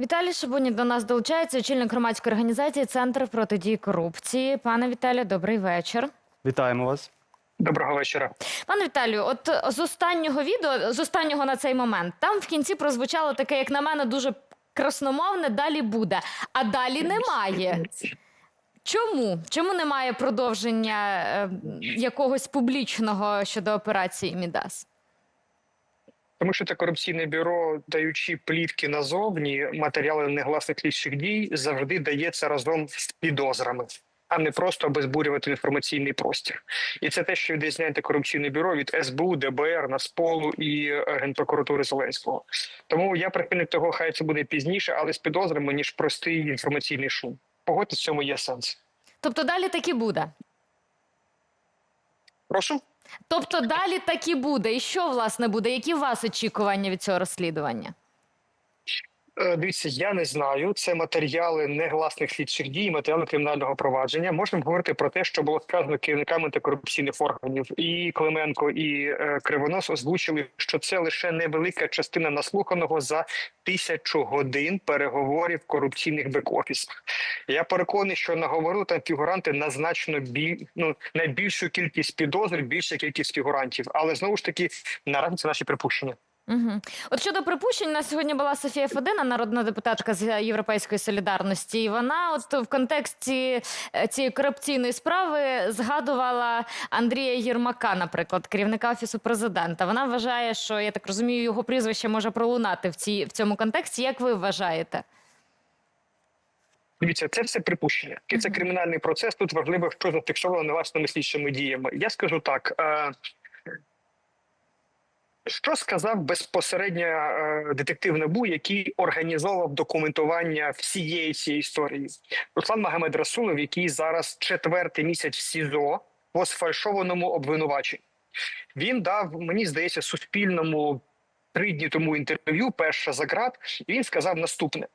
Віталій Шабуні до нас долучається, очільник громадської організації Центр протидії корупції. Пане Віталію, добрий вечір. Вітаємо вас. Доброго вечора. Пане Віталію, от з останнього відео, з останнього на цей момент, там в кінці прозвучало таке, як на мене, дуже красномовне. Далі буде, а далі немає. Чому? Чому немає продовження е, якогось публічного щодо операції Мідас? Тому що це корупційне бюро, даючи плівки назовні, матеріали негласних слідчих дій завжди дається разом з підозрами, а не просто обезбурювати інформаційний простір. І це те, що відрізняє антикорупційне бюро від СБУ, ДБР, Нацполу і Генпрокуратури Зеленського. Тому я прихильник того, хай це буде пізніше, але з підозрами ніж простий інформаційний шум. Погодьтесь, в цьому є сенс. Тобто далі так і буде. Прошу. Тобто далі так і буде. І що власне буде? Які у вас очікування від цього розслідування? Е, Дивіться, я не знаю. Це матеріали негласних слідчих дій, матеріали кримінального провадження. Можемо говорити про те, що було сказано керівниками антикорупційних органів. І Клименко, і е, Кривонос озвучили, що це лише невелика частина наслуханого за тисячу годин переговорів корупційних бек-офісах. Я переконаний, що наговорили там фігуранти на значно біль, ну, на кількість підозр, більша кількість фігурантів. Але знову ж таки, наразі це наші припущення. Угу. От щодо припущень, у нас сьогодні була Софія Федина, народна депутатка з Європейської солідарності. І вона, от в контексті е, цієї корупційної справи, згадувала Андрія Єрмака, наприклад, керівника офісу президента. Вона вважає, що я так розумію, його прізвище може пролунати в цій в цьому контексті. Як ви вважаєте? Дивіться, це все припущення. Це кримінальний процес. Тут важливо, що зафіксовано невласними слідчими діями. Я скажу так. Е, що сказав безпосередньо е, детектив НАБУ, який організовував документування всієї цієї історії? Руслан Магомед Расулов, який зараз четвертий місяць в СІЗО по сфальшованому обвинуваченню. Він дав, мені здається, суспільному три дні тому інтерв'ю, перше за ґрат, і він сказав наступне: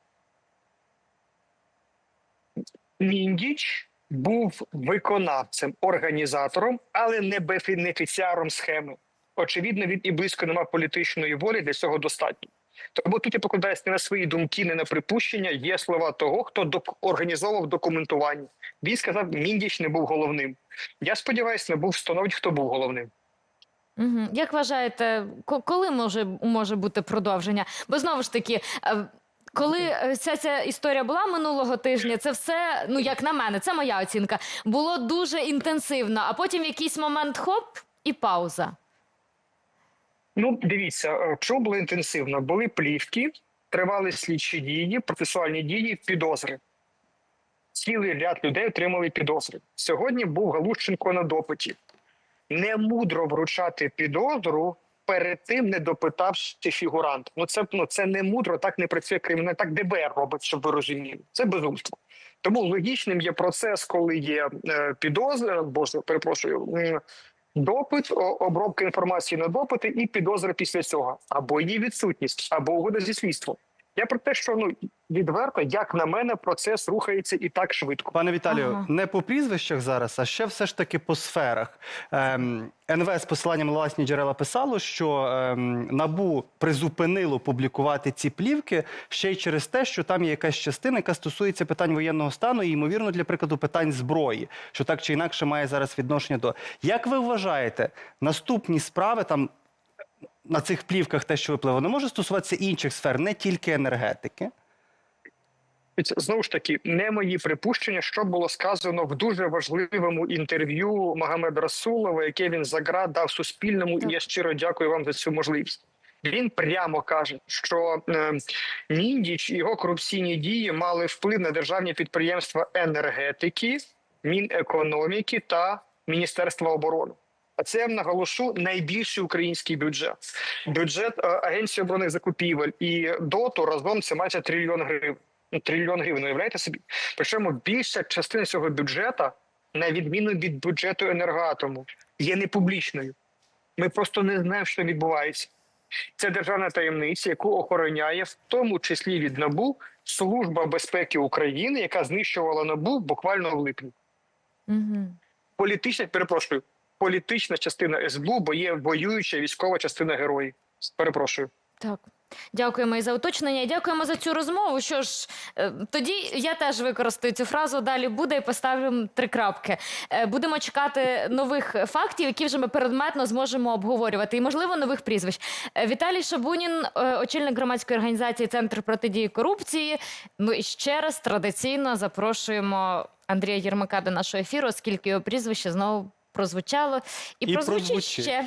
Міндіч був виконавцем, організатором, але не бенефіціаром схеми. Очевидно, він і близько не мав політичної волі для цього достатньо. Тому тут я покладаюся не на свої думки, не на припущення. Є слова того, хто док організовував документування. Він сказав, Міндіч не був головним. Я сподіваюся, не був встановить, хто був головним. Угу. Як вважаєте, ко- коли може, може бути продовження? Бо знову ж таки. е, Коли е, вся ця історія була минулого тижня, це все, ну як на мене, це моя оцінка, було дуже інтенсивно, а потім якийсь момент хоп і пауза. Ну, дивіться, е, в чому було інтенсивно? Були плівки, тривали слідчі дії, процесуальні дії, підозри. Цілий ряд людей отримали підозри. Сьогодні був Галущенко на допиті. Не мудро вручати підозру перед тим, не допитавши фігурант. Ну це ну це не мудро, так не працює кримінал, так ДБР робить, щоб ви розуміли. Це безумство. Тому логічним є процес, коли є е, підозра, боже, перепрошую, допит, обробка інформації на допити і підозри після цього, або її відсутність, або угода зі слідством. Я про те, що ну відверто, як на мене, процес рухається і так швидко. Пане Віталію, Ага. не по прізвищах зараз, а ще все ж таки по сферах. Ем, НВ з посиланням на власні джерела писало, що ем, набу призупинило публікувати ці плівки ще й через те, що там є якась частина, яка стосується питань воєнного стану, і ймовірно, для прикладу, питань зброї, що так чи інакше має зараз відношення до. Як ви вважаєте, наступні справи там на цих плівках, те, що випливо, не може стосуватися інших сфер, не тільки енергетики? Знову ж таки, не мої припущення, що було сказано в дуже важливому інтерв'ю Магомеда Расулова, яке він за ґрат дав Суспільному, і я щиро дякую вам за цю можливість. Він прямо каже, що е, Міндіч і його корупційні дії мали вплив на державні підприємства енергетики, Мінекономіки та Міністерства оборони. А це я наголошу найбільший український бюджет. Бюджет е, Агенції оборонних закупівель і ДОТу разом це майже трильйон гривень. Ну, трильйон гривень, уявляєте собі? Причому більша частина цього бюджету, на відміну від бюджету енергоатому, є непублічною. Ми просто не знаємо, що відбувається. Це державна таємниця, яку охороняє в тому числі від НАБУ Служба безпеки України, яка знищувала НАБУ буквально в липні. Угу. Політична, перепрошую, політична частина СБУ, бо є воююча військова частина героїв. Перепрошую. Так. Дякуємо і за уточнення. Дякуємо за цю розмову. Що ж, е, тоді я теж використаю цю фразу. Далі буде і поставлю три крапки. Е, Будемо чекати нових фактів, які вже ми предметно зможемо обговорювати, і можливо нових прізвищ. Е, Віталій Шабунін, очільник громадської організації Центр протидії корупції. Ну і ще раз традиційно запрошуємо Андрія Єрмака до нашого ефіру, оскільки його прізвище знову прозвучало і, І прозвучить. ще.